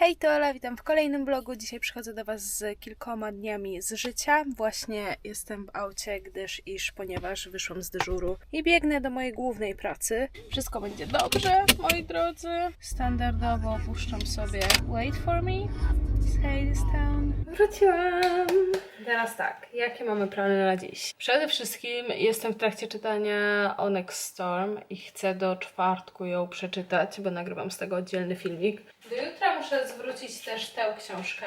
Hej, to Ola, witam w kolejnym vlogu. Dzisiaj przychodzę do Was z kilkoma dniami z życia. Właśnie jestem w aucie, gdyż iż, ponieważ wyszłam z dyżuru i biegnę do mojej głównej pracy. Wszystko będzie dobrze, moi drodzy. Standardowo puszczam sobie Wait for me. Say this town. Wróciłam! Teraz tak, jakie mamy plany na dziś? Przede wszystkim jestem w trakcie czytania Onyx Storm i chcę do czwartku ją przeczytać, bo nagrywam z tego oddzielny filmik. Muszę zwrócić też tę książkę,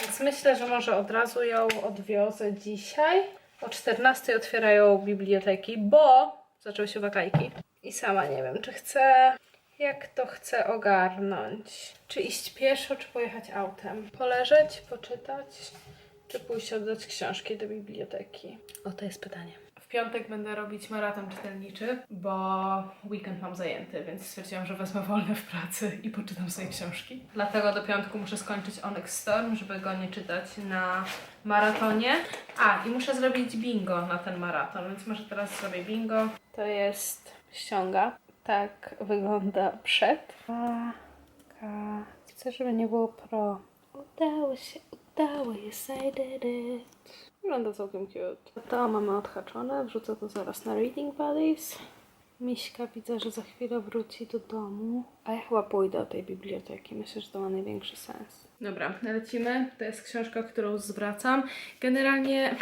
więc myślę, że może od razu ją odwiozę dzisiaj. O 14 otwierają biblioteki, bo zaczęły się wakajki. I sama nie wiem, czy chcę jak to chcę ogarnąć? Czy iść pieszo, czy pojechać autem? Poleżeć, poczytać, czy pójść oddać książki do biblioteki? O, to jest pytanie. W piątek będę robić maraton czytelniczy, bo weekend mam zajęty, więc stwierdziłam, że wezmę wolne w pracy i poczytam sobie książki. Dlatego do piątku muszę skończyć Onyx Storm, żeby go nie czytać na maratonie. A, i muszę zrobić bingo na ten maraton, więc może teraz zrobię bingo. To jest ściąga. Tak wygląda przed. Chcę, żeby nie było pro. Udało się, udało, yes I did it. Wygląda całkiem cute. To mamy odhaczone, wrzucę to zaraz na Reading Buddies. Miśka widzę, że za chwilę wróci do domu. A ja chyba pójdę do tej biblioteki. Myślę, że to ma największy sens. Dobra, lecimy. To jest książka, którą zwracam. Generalnie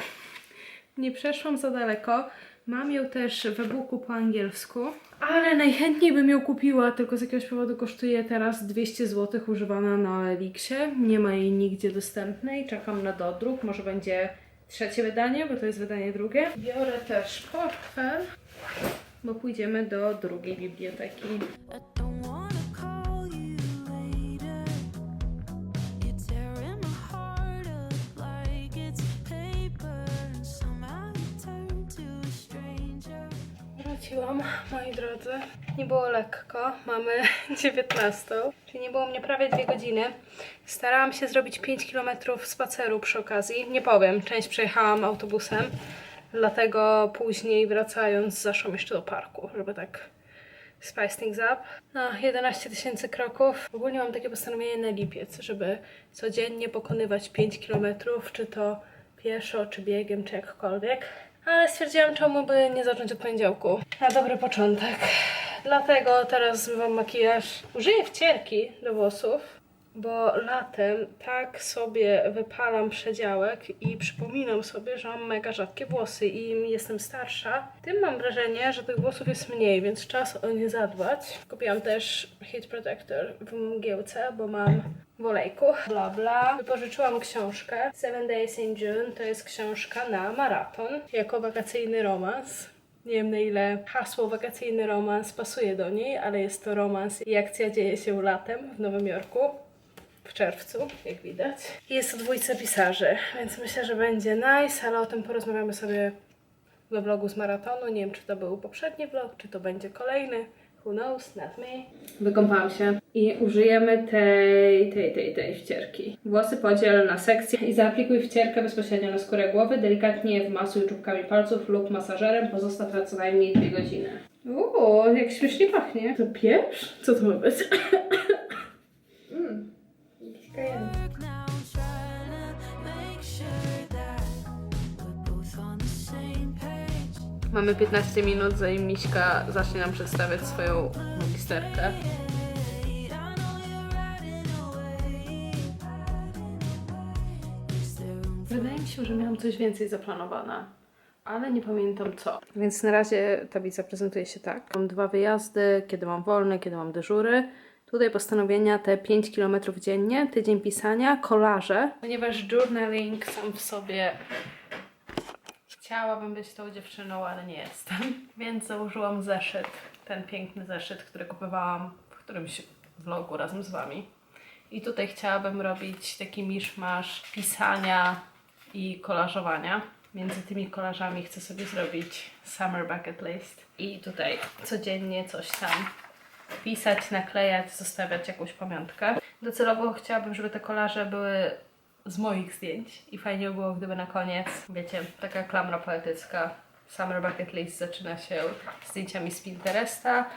nie przeszłam za daleko. Mam ją też w e-booku po angielsku, ale najchętniej bym ją kupiła, tylko z jakiegoś powodu kosztuje teraz 200 zł używana na Elixie. Nie ma jej nigdzie dostępnej. Czekam na dodruk. Może będzie trzecie wydanie, bo to jest wydanie drugie. Biorę też portfel, bo pójdziemy do drugiej biblioteki. Wróciłam, moi drodzy. Nie było lekko. Mamy 19, czyli nie było mnie prawie dwie godziny. Starałam się zrobić 5 km spaceru przy okazji. Nie powiem, część przejechałam autobusem, dlatego później wracając zaszłam jeszcze do parku, żeby tak spice things up. No, 11 tysięcy kroków. Ogólnie mam takie postanowienie na lipiec, żeby codziennie pokonywać 5 km, czy to pieszo, czy biegiem, czy jakkolwiek. Ale stwierdziłam, czemu by nie zacząć od poniedziałku. Na dobry początek. Dlatego teraz zmywam makijaż. Użyję wcierki do włosów, bo latem tak sobie wypalam przedziałek i przypominam sobie, że mam mega rzadkie włosy i im jestem starsza, tym mam wrażenie, że tych włosów jest mniej, więc czas o nie zadbać. Kupiłam też Heat Protector w mgiełce, bo mam w olejku. Bla bla. Wypożyczyłam książkę Seven Days in June. To jest książka na maraton jako wakacyjny romans. Nie wiem na ile hasło wakacyjny romans pasuje do niej, ale jest to romans i akcja dzieje się latem w Nowym Jorku w czerwcu, jak widać. I Jest o dwójce pisarzy, więc myślę, że będzie nice, ale o tym porozmawiamy sobie we vlogu z maratonu. Nie wiem, czy to był poprzedni vlog, czy to będzie kolejny. Who knows, not me. Wykąpałam się i użyjemy tej, tej, tej, tej wcierki. Włosy podziel na sekcje i zaaplikuj wcierkę bezpośrednio na skórę głowy, delikatnie wmasuj czubkami palców lub masażerem, pozostaw na co najmniej dwie godziny. Uuu, jak śmiesznie pachnie. To pieprz? Co to ma być? Mamy 15 minut, zanim Miśka zacznie nam przedstawiać swoją magisterkę. Wydaje mi się, że miałam coś więcej zaplanowane, ale nie pamiętam co. Więc na razie tablica prezentuje się tak. Mam dwa wyjazdy, kiedy mam wolne, kiedy mam dyżury. Tutaj postanowienia te 5 km dziennie, tydzień pisania, kolaże. Ponieważ journaling sam w sobie chciałabym być tą dziewczyną, ale nie jestem. Więc założyłam zeszyt, ten piękny zeszyt, który kupowałam w którymś vlogu razem z Wami. I tutaj chciałabym robić taki miszmasz pisania i kolażowania. Między tymi kolażami chcę sobie zrobić Summer Bucket List. I tutaj codziennie coś tam pisać, naklejać, zostawiać jakąś pamiątkę. Docelowo chciałabym, żeby te kolaże były z moich zdjęć i fajnie by było, gdyby na koniec, wiecie, taka klamra poetycka. Summer Bucket List zaczyna się zdjęciami z Pinteresta,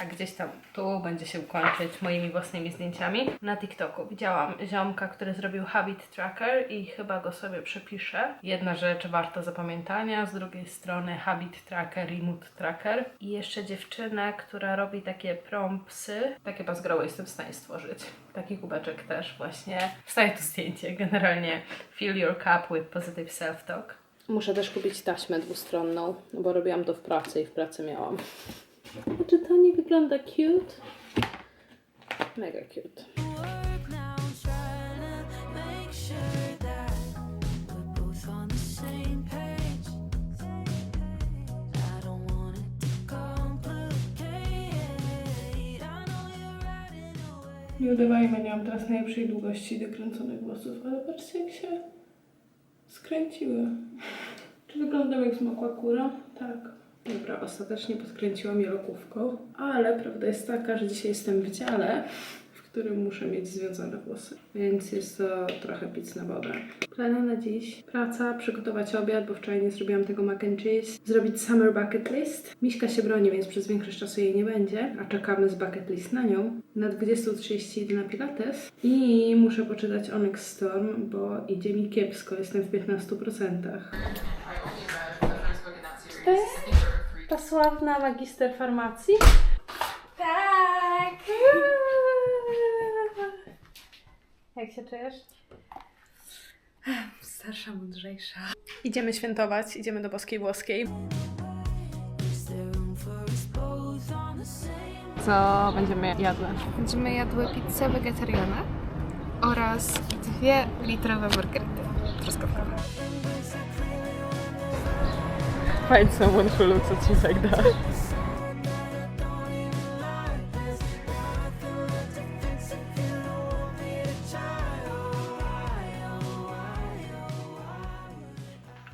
a gdzieś tam tu będzie się kończyć moimi własnymi zdjęciami. Na TikToku widziałam ziomka, który zrobił habit tracker i chyba go sobie przepiszę. Jedna rzecz warta zapamiętania, z drugiej strony habit tracker i mood tracker. I jeszcze dziewczynę, która robi takie prompsy. Takie bazgroły jestem w stanie stworzyć. Taki kubeczek też właśnie. Wstaje tu zdjęcie. Generalnie fill your cup with positive self-talk. Muszę też kupić taśmę dwustronną, bo robiłam to w pracy i w pracy miałam. Czy to nie wygląda cute? Mega cute. Nie udawajmy, nie mam teraz najlepszej długości dokręconych włosów, ale patrzcie jak się skręciły. Czy wyglądam jak zmokła kura? Tak. Dobra, ostatecznie podkręciłam je lokówką, ale prawda jest taka, że dzisiaj jestem w dziale, w którym muszę mieć związane włosy, więc jest to trochę pic na wodę. Plany na dziś. Praca, przygotować obiad, bo wczoraj nie zrobiłam tego mac and cheese. Zrobić summer bucket list. Miśka się broni, więc przez większość czasu jej nie będzie, a czekamy z bucket list na nią. Na 20.30 idę na pilates i muszę poczytać Onyx Storm, bo idzie mi kiepsko, jestem w 15%. To jest ta sławna magister farmacji? Tak! Jak się czujesz? Starsza, mądrzejsza. Idziemy świętować, idziemy do Boskiej Włoskiej. Co będziemy jadły? Będziemy jadły pizzę wegetariana oraz dwie litrowe margaryty truskawkowe. Find someone who looks at you like that.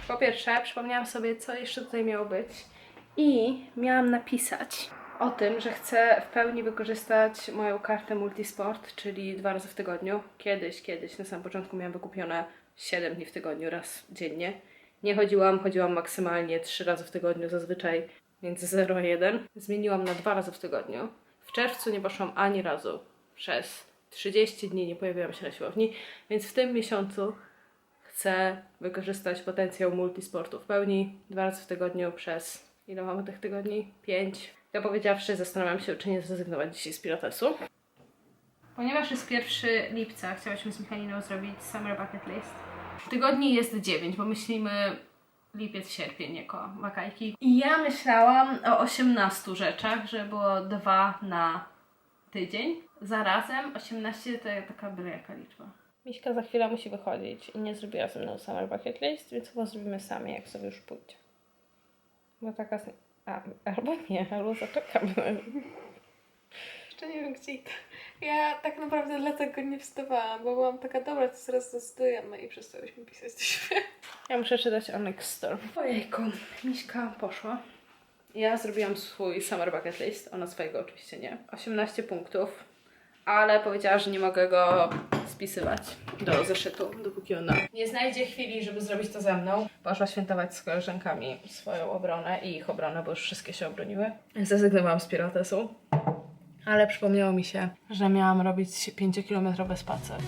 Po pierwsze, przypomniałam sobie, co jeszcze tutaj miało być i miałam napisać o tym, że chcę w pełni wykorzystać moją kartę Multisport, czyli dwa razy w tygodniu. Kiedyś, kiedyś, na samym początku miałam wykupione 7 dni w tygodniu, raz dziennie. Nie chodziłam, chodziłam maksymalnie 3 razy w tygodniu, zazwyczaj między 0 a 1. Zmieniłam na 2 razy w tygodniu. W czerwcu nie poszłam ani razu przez 30 dni, nie pojawiłam się na siłowni, więc w tym miesiącu chcę wykorzystać potencjał multisportu w pełni dwa razy w tygodniu przez ile mamy tych tygodni? Pięć. Ja powiedziawszy, zastanawiam się, czy nie zrezygnować dzisiaj z pilatesu. Ponieważ jest 1 lipca, chciałyśmy z Michaliną zrobić Summer Bucket List. Tygodni jest 9, bo myślimy lipiec, sierpień jako wakajki. I ja myślałam o 18 rzeczach, że było dwa na tydzień. Zarazem 18 to taka byle jaka liczba. Miśka za chwilę musi wychodzić i nie zrobiła ze mną summer bucket list, więc chyba zrobimy sami, jak sobie już pójdzie. Bo taka... A, albo nie, albo zaczekamy. Jeszcze nie wiem gdzie idę. Ja tak naprawdę dlatego nie wstawałam, bo byłam taka dobra, to zaraz zdecydujemy i przestałyśmy pisać do siebie. Ja muszę czytać Onyx Store. Ojejku, Miśka poszła. Ja zrobiłam swój summer bucket list, ona swojego oczywiście nie. 18 punktów, ale powiedziała, że nie mogę go spisywać do zeszytu, dopóki ona nie znajdzie chwili, żeby zrobić to ze mną. Poszła świętować z koleżankami swoją obronę i ich obronę, bo już wszystkie się obroniły. Zrezygnowałam z pilatesu. Ale przypomniało mi się, że miałam robić 5-kilometrowy spacer.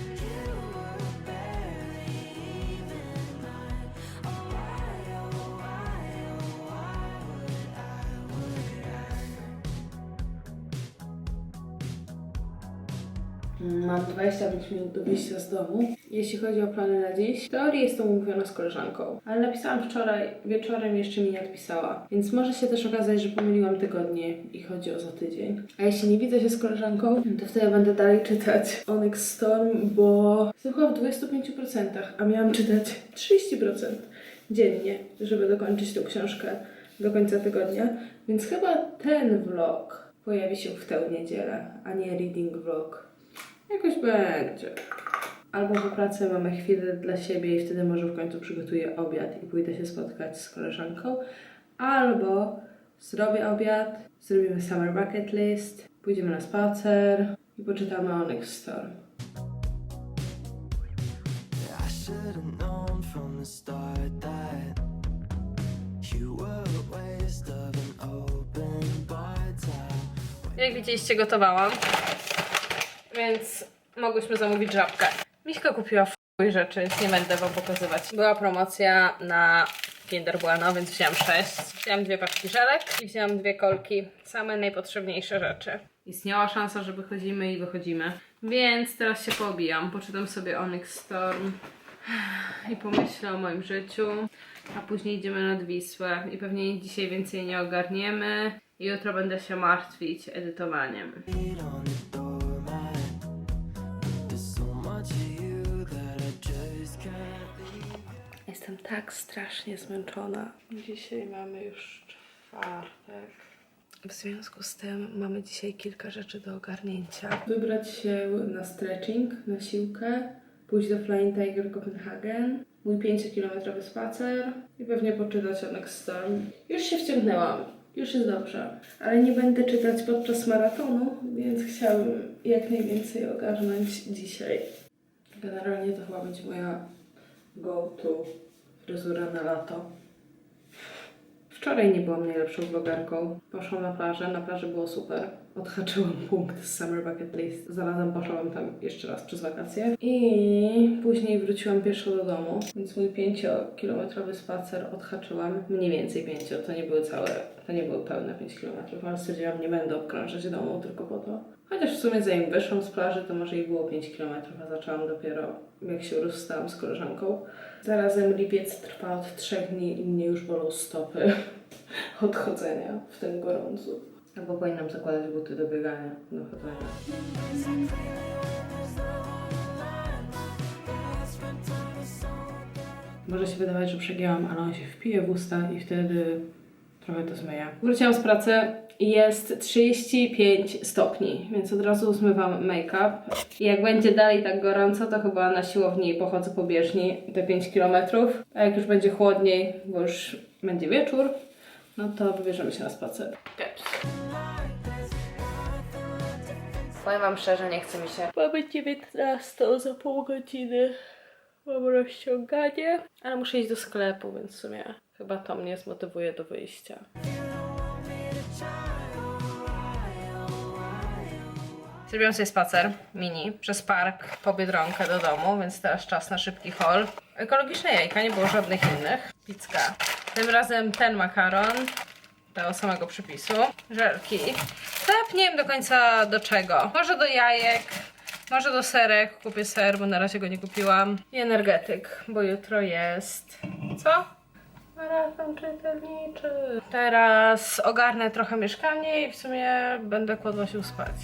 Mam 25 minut do wyjścia z domu. Jeśli chodzi o plany na dziś, w teorii jestem umówiona z koleżanką, ale napisałam wczoraj, wieczorem jeszcze mi nie odpisała, więc może się też okazać, że pomyliłam tygodnie i chodzi o za tydzień. A jeśli nie widzę się z koleżanką, to wtedy będę dalej czytać Onyx Storm, bo jestem chyba w 25%, a miałam czytać 30% dziennie, żeby dokończyć tą książkę do końca tygodnia, więc chyba ten vlog pojawi się w tę niedzielę, a nie reading vlog. Jakoś będzie. Albo po pracy mamy chwilę dla siebie i wtedy może w końcu przygotuję obiad i pójdę się spotkać z koleżanką. Albo zrobię obiad, zrobimy summer bucket list, pójdziemy na spacer i poczytamy Onyx Storm. Jak widzieliście, gotowałam. Więc mogłyśmy zamówić żabkę. Miśka kupiła f***oj rzeczy, więc nie będę wam pokazywać. Była promocja na Kinder Bueno, więc wziąłam 6. Wziąłam dwie paczki żelek i wziąłam dwie kolki. Same najpotrzebniejsze rzeczy. Istniała szansa, że wychodzimy i wychodzimy. Więc teraz się poobijam. Poczytam sobie Onyx Storm i pomyślę o moim życiu. A później idziemy nad Wisłę i pewnie dzisiaj więcej nie ogarniemy. I jutro będę się martwić edytowaniem. Jestem tak strasznie zmęczona. Dzisiaj mamy już czwartek. W związku z tym mamy dzisiaj kilka rzeczy do ogarnięcia. Wybrać się na stretching, na siłkę, pójść do Flying Tiger Copenhagen, mój 5-kilometrowy spacer i pewnie poczytać o Next Storm. Już się wciągnęłam, już jest dobrze, ale nie będę czytać podczas maratonu, więc chciałabym jak najwięcej ogarnąć dzisiaj. Generalnie to chyba będzie moja go-to fryzura na lato. Wczoraj nie byłam najlepszą vlogerką. Poszłam na plażę, na plaży było super. Odhaczyłam punkt z Summer Bucket List. Zarazem poszłam tam jeszcze raz przez wakacje. I później wróciłam pieszo do domu, więc mój 5-kilometrowy spacer odhaczyłam. Mniej więcej 5, to nie były całe, to nie były pełne 5 kilometrów, ale stwierdziłam, nie będę obkrążać domu tylko po to. Chociaż w sumie zanim wyszłam z plaży, to może i było 5 km, a zaczęłam dopiero jak się rozstałam z koleżanką. Zarazem lipiec trwa od 3 dni i mnie już bolą stopy od chodzenia w tym gorącu. Albo powinnam zakładać buty do biegania, do chodzenia. Może się wydawać, że przegięłam, ale on się wpije w usta i wtedy trochę to zmyje. Wróciłam z pracy i jest 35 stopni, więc od razu zmywam make-up. I jak będzie dalej tak gorąco, to chyba na siłowni pochodzę po bieżni te 5 km. A jak już będzie chłodniej, bo już będzie wieczór, no to wybierzemy się na spacer. Powiem Wam szczerze, nie chce mi się. Mamy 19 za pół godziny. Mam rozciąganie, ale muszę iść do sklepu, więc w sumie chyba to mnie zmotywuje do wyjścia. Zrobiłam sobie spacer mini przez park po Biedronkę do domu, więc teraz czas na szybki haul. Ekologiczne jajka, nie było żadnych innych. Pizka. Tym razem ten makaron, tego samego przepisu. Żelki. Chleb nie wiem do końca do czego. Może do jajek, może do serek. Kupię ser, bo na razie go nie kupiłam. I energetyk, bo jutro jest... Co? Maraton czytelniczy. Teraz ogarnę trochę mieszkanie i w sumie będę kładła się spać.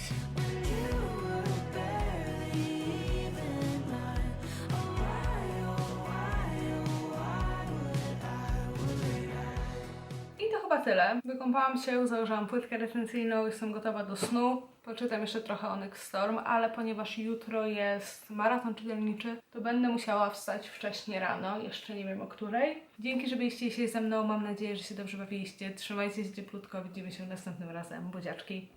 Chyba tyle. Wykąpałam się, założyłam płytkę retencyjną, jestem gotowa do snu. Poczytam jeszcze trochę Onyx Storm, ale ponieważ jutro jest maraton czytelniczy, to będę musiała wstać wcześnie rano, jeszcze nie wiem o której. Dzięki, że byliście dzisiaj ze mną, mam nadzieję, że się dobrze bawiliście. Trzymajcie się cieplutko, widzimy się następnym razem. Buziaczki.